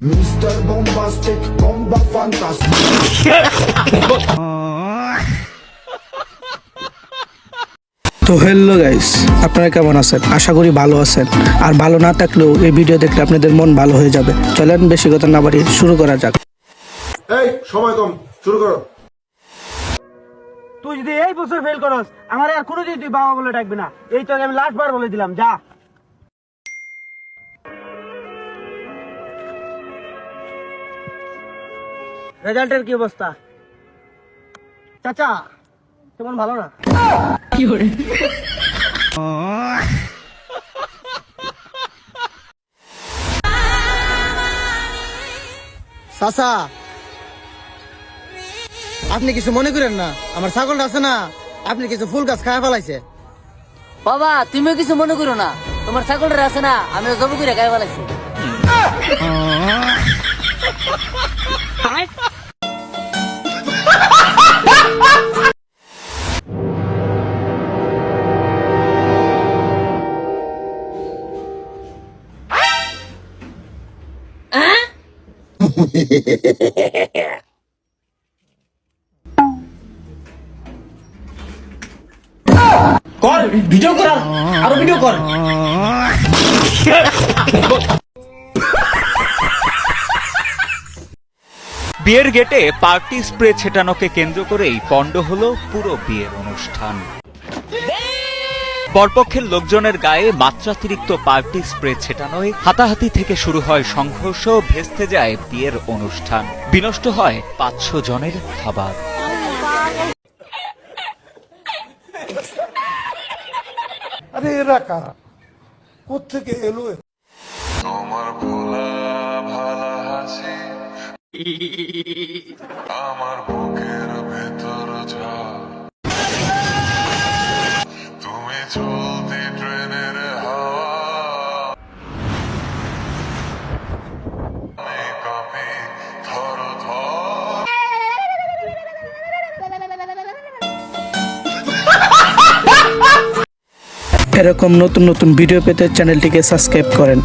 Mr. Bombastic, bomba fantastic. তো hello guys আপনারা কেমন আছেন আশা করি ভালো আছেন আর ভালো না থাকলেও এই ভিডিও দেখলে আপনাদের মন ভালো হয়ে যাবে চলেন বেশি কথা না বাড়িয়ে শুরু করা যাক এই সময় কম শুরু করো তুই যদি এই বছর ফেল করস আমার আর কোনোদিন তুই বাবা বলে ডাকবি না। এই তো আমি লাস্ট বার বলে দিলাম যা। রেজাল্টের কি অবস্থা? চাচা তেমন ভালো না? কি চাচা আপনি কিছু মনে করেন না? আমার ছাগলটা আছে না আপনি কিছু ফুল গাছ খায় ফেলাইছে। বাবা তুমিও কিছু মনে করো না। তোমার ছাগলটা আছে না আমিও জব করে গায়ে ফেলাইছি। ভিডিও কর আরও ভিডিও কর। বিয়ের গেটে পার্টি স্প্রে ছেটানোকে কেন্দ্র করেই পণ্ড হলো পুরো বিয়ের অনুষ্ঠান। পরপক্ষের লোকজনের গায়ে মাত্রাতিরিক্ত পার্টি স্প্রে ছেটানোয় হাতাহাতি থেকে শুরু হয় সংঘর্ষ, ভেস্তে যায় বিয়ের অনুষ্ঠান। বিনষ্ট হয় পাঁচশো জনের খাবার। আরে এরা কারা? কোথেকে এলো তোমার ভোলা ভালা হাসি আমার বুকের এরকম নতুন নতুন ভিডিও পেতে চ্যানেলটিকে সাবস্ক্রাইব করেন।